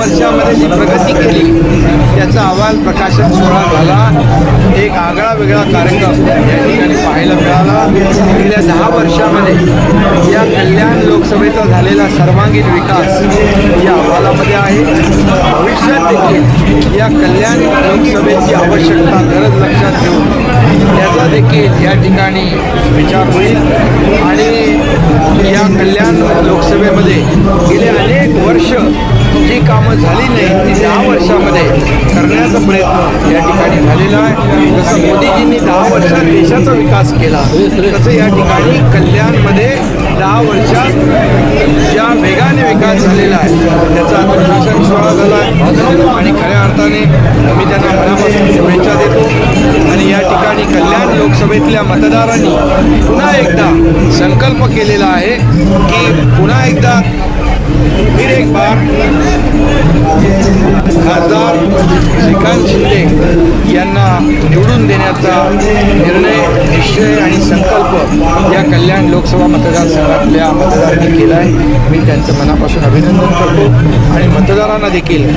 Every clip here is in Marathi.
वर्षामध्ये जी प्रगती केली त्याचा अहवाल प्रकाशन सोहळा झाला. एक आगळा वेगळा कार्यक्रम या ठिकाणी पाहायला मिळाला. गेल्या दहा वर्षामध्ये या कल्याण लोकसभेचा झालेला सर्वांगीण विकास या अहवालामध्ये आहे. भविष्यात देखील या कल्याण लोकसभेची आवश्यकता गरज लक्षात घेऊन त्याचा देखील या ठिकाणी विचार होईल. आणि या कल्याण लोकसभेमध्ये गेले अनेक वर्ष जी कामं झाली नाही ती दहा वर्षामध्ये करण्याचा प्रयत्न या ठिकाणी झालेला आहे. जसं मोदीजींनी दहा वर्षात देशाचा विकास केला तसं या ठिकाणी कल्याणमध्ये दहा वर्षात ज्या वेगाने विकास झालेला आहे त्याचा आज सोहळा झाला आहे. आणि खऱ्या अर्थाने मी त्यांना मनापासून शुभेच्छा देतो. आणि या ठिकाणी कल्याण लोकसभेतल्या मतदारांनी पुन्हा एकदा संकल्प केलेला आहे की पुन्हा एकदा फिर एक बार खासदार श्रीकांत शिंदे यांना निवडून देण्याचा निर्णय निश्चय आणि संकल्प या कल्याण लोकसभा मतदारसंघातल्या मतदारांनी केला आहे मी त्यांचं मनापासून अभिनंदन करतो आणि मतदारांना देखील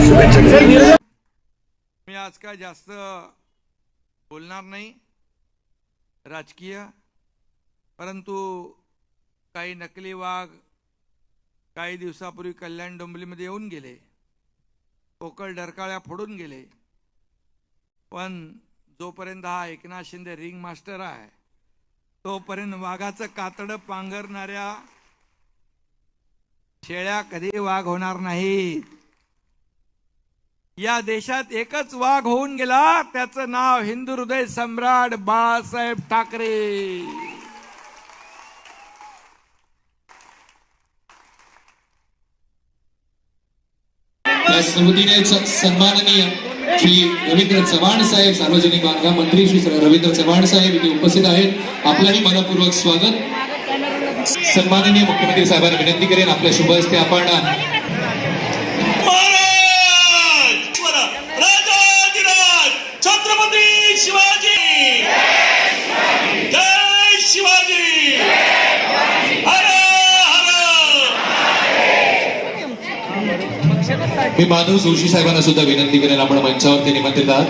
शुभेच्छा मी आज काय जास्त बोलणार नाही. राजकीय परंतु काही नकली वाघ काही दिवसापूर्वी कल्याण डोंबलीमध्ये येऊन गेले. पोकळ डरकाळ्या फोडून गेले. पण जोपर्यंत हा एकनाथ शिंदे रिंग मास्टर आहे तोपर्यंत वाघाचं कातडं पांघरणाऱ्या शेळ्या कधी वाघ होणार नाहीत. या देशात एकच वाघ होऊन गेला त्याचं नाव हिंदू हृदय सम्राट बाळासाहेब ठाकरे. या स्मृतीने सन्माननीय श्री रवींद्र चव्हाण साहेब सार्वजनिक बांधकाम मंत्री श्री रवींद्र चव्हाण साहेब इथे उपस्थित आहेत. आपलंही मनपूर्वक स्वागत. सन्माननीय मुख्यमंत्री साहेबांना विनंती करेन आपल्या शुभ हस्ते आपण मी माधव जोशी साहेबांना सुद्धा विनंती करेन. आपण मंचावरती निमंत्रित आहात.